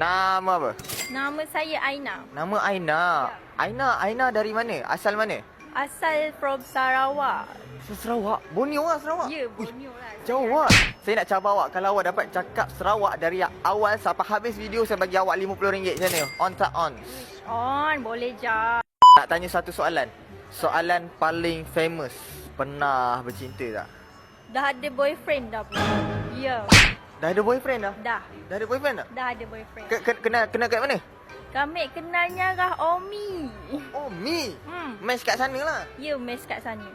Nama apa? Nama saya Aina. Nama Aina. Aina, Aina dari mana? Asal mana? Asal from Sarawak. So, Sarawak. Borneo lah Sarawak. Ya, Borneo lah. Jauh awak. Saya nak cabar awak kalau awak dapat cakap Sarawak dari awal sampai habis video saya bagi awak RM50 macam mana? On tak on? On, boleh je. Nak tanya satu soalan. Soalan paling famous. Pernah bercinta tak? Dah ada boyfriend dah pun. Ya, Dah ada boyfriend dah? dah. Dah ada boyfriend dah? Dah ada boyfriend. Ke, ke, kenal kenal kat mana? Kami kenalnya Rah Omi. Oh, me. Hmm. Mes kat sana lah. Ya, mes kat sana.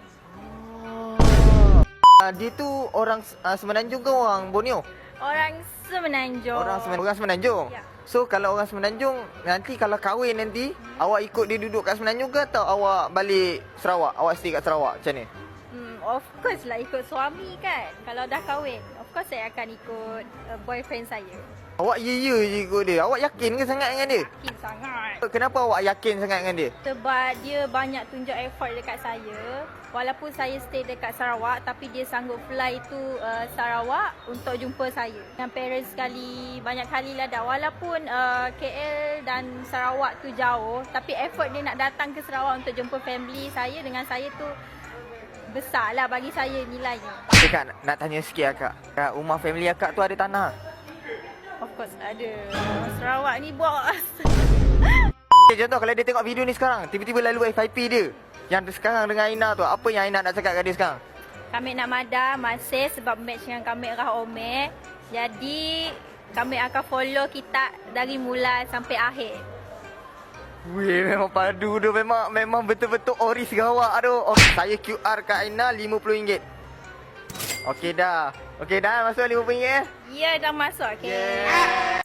Uh, dia tu orang uh, Semenanjung ke orang Borneo? Orang Semenanjung. Orang Semenanjung. Orang Semenanjung. Ya. So kalau orang Semenanjung nanti kalau kahwin nanti awak ikut dia duduk kat Semenanjung ke atau awak balik Sarawak? Awak stay kat Sarawak macam ni? Hmm, of course lah ikut suami kan. Kalau dah kahwin, of course saya akan ikut uh, boyfriend saya. Awak ya ya je ikut dia. Awak yakin ke sangat dengan dia? Yakin sangat. Kenapa awak yakin sangat dengan dia? Sebab dia banyak tunjuk effort dekat saya. Walaupun saya stay dekat Sarawak tapi dia sanggup fly tu uh, Sarawak untuk jumpa saya. Dengan parents sekali, banyak kali lah dah. Walaupun uh, KL dan Sarawak tu jauh tapi effort dia nak datang ke Sarawak untuk jumpa family saya dengan saya tu besar lah bagi saya nilainya. Okay, kak, nak, nak tanya sikit akak. Kat rumah family akak tu ada tanah? Of course ada. Sarawak ni bos. Okay, contoh kalau dia tengok video ni sekarang, tiba-tiba lalu FIP dia. Yang sekarang dengan Aina tu, apa yang Aina nak cakap kat dia sekarang? Kami nak madam masih sebab match dengan kami Rah Omek. Jadi kami akan follow kita dari mula sampai akhir. Weh, memang padu tu. Memang memang betul-betul oris gawak tu. Okay, saya QR kat Aina RM50. Okey dah. Okey dah, masuk RM50 eh? Ya dah masuk okey. Yeah.